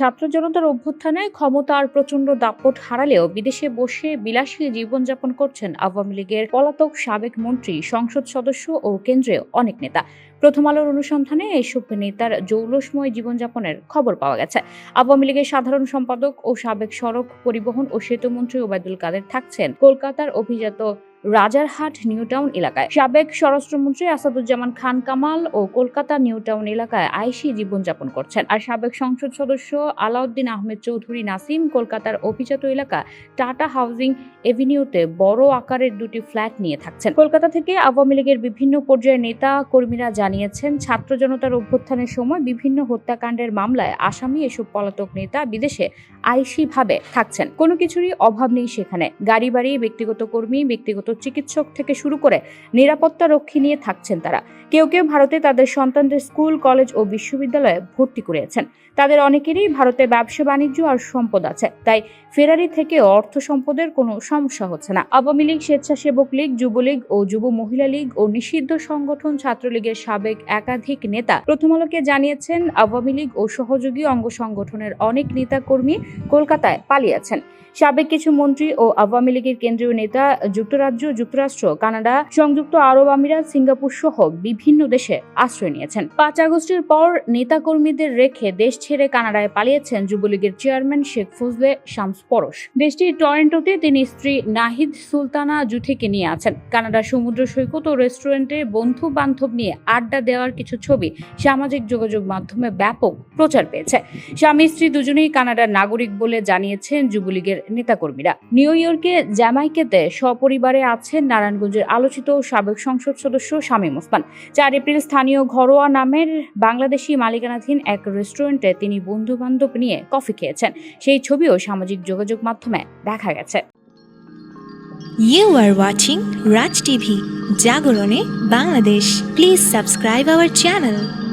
ছাত্র জনতার অভ্যুত্থানে ক্ষমতার প্রচণ্ড দাপট হারালেও বিদেশে বসে বিলাসী জীবনযাপন করছেন আওয়ামী লীগের পলাতক সাবেক মন্ত্রী, সংসদ সদস্য ও কেন্দ্রীয় অনেক নেতা। প্রথম আলোর অনুসন্ধানে এইসব নেতার জৌলসময় জীবনযাপনের খবর পাওয়া গেছে। আওয়ামী লীগের সাধারণ সম্পাদক ও সাবেক সড়ক পরিবহন ও সেতু মন্ত্রী ওবায়দুল কাদের থাকছেন। কলকাতার অভিজাত রাজারহাট, নিউটাউন এলাকায়। সাবেক স্বরাষ্ট্রমন্ত্রী আসাদুজ্জামান খান কামাল ও কলকাতা, নিউটাউন এলাকায় আইসি জীবনযাপন করছেন। আর সাবেক সংসদ সদস্য আলাউদ্দিন আহমেদ চৌধুরী নাসিম কলকাতার অভিজাত এলাকা টাটা হাউজিং এভিনিউতে বড় আকারের দুটি ফ্ল্যাট নিয়ে থাকছেন। কলকাতা থেকে আওয়ামী লীগের বিভিন্ন পর্যায়ের নেতা কর্মীরা জানিয়েছেন, ছাত্র জনতার অভ্যুত্থানের সময় বিভিন্ন হত্যাকাণ্ডের মামলায় আসামি এসব পলাতক নেতা বিদেশে আইসি ভাবে থাকছেন। কোনো কিছুরই অভাব নেই সেখানে। গাড়ি বাড়ি, ব্যক্তিগত কর্মী, ব্যক্তিগত চিকিৎসক থেকে শুরু করে নিরাপত্তা রক্ষী নিয়ে থাকছেন তারা। কেউ কেউ ভারতে তাদের সন্তানদের স্কুল, কলেজ ও বিশ্ববিদ্যালয়ে ভর্তি করিয়েছেন। তাদের অনেকেরই ভারতে ব্যবসা বাণিজ্য আর সম্পদ আছে। তাই ফেরারি থেকে অর্থ সম্পদের কোনো সমস্যা হচ্ছে না। আওয়ামী লীগ, স্বেচ্ছাসেবক লীগ যুবলীগ ও যুব মহিলা লীগ ও নিষিদ্ধ সংগঠন ছাত্রলীগের সাবেক একাধিক নেতা প্রথম আলোকে জানিয়েছেন, আওয়ামী লীগ ও সহযোগী অঙ্গ সংগঠনের অনেক নেতা কর্মী কলকাতায় পালিয়েছেন। সাবেক কিছু মন্ত্রী ও আওয়ামী লীগের কেন্দ্রীয় নেতা, যুক্তরাজ্য, যুক্তরাষ্ট্র, কানাডা, সংযুক্ত আরব আমিরাত, সিঙ্গাপুর সহ বিভিন্ন দেশে আশ্রয় নিয়েছেন। পাঁচ আগস্টের পর নেতাকর্মীদের রেখে দেশ ছেড়ে কানাডায় পালিয়েছেন যুবলীগের চেয়ারম্যান শেখ ফজলে শামস পরশ। দেশটির টরেন্টোতে তিনি স্ত্রী নাহিদ সুলতানা জুথিকে নিয়ে আছেন। কানাডা সমুদ্র সৈকত ও রেস্টুরেন্টে বন্ধু বান্ধব নিয়ে আড্ডা দেওয়ার কিছু ছবি সামাজিক যোগাযোগ মাধ্যমে ব্যাপক প্রচার পেয়েছে। স্বামী স্ত্রী দুজনেই কানাডার নাগরিক বলে জানিয়েছেন যুবলীগের নেতাকর্মীরা। নিউ ইয়র্কে জ্যামাইকেতে সপরিবারে আছেন নারায়ণগঞ্জের আলোচিত সাবেক সংসদ সদস্য শামীম ওসমান। চার এপ্রিল স্থানীয় ঘরোয়া নামের বাংলাদেশি মালিকানাধীন এক রেস্টুরেন্টে তিনি বন্ধু বান্ধব নিয়ে কফি খেয়েছেন। সেই ছবিও সামাজিক যোগাযোগ মাধ্যমে দেখা গেছে। You are watching Raj TV জাগরণে Bangladesh please subscribe our channel.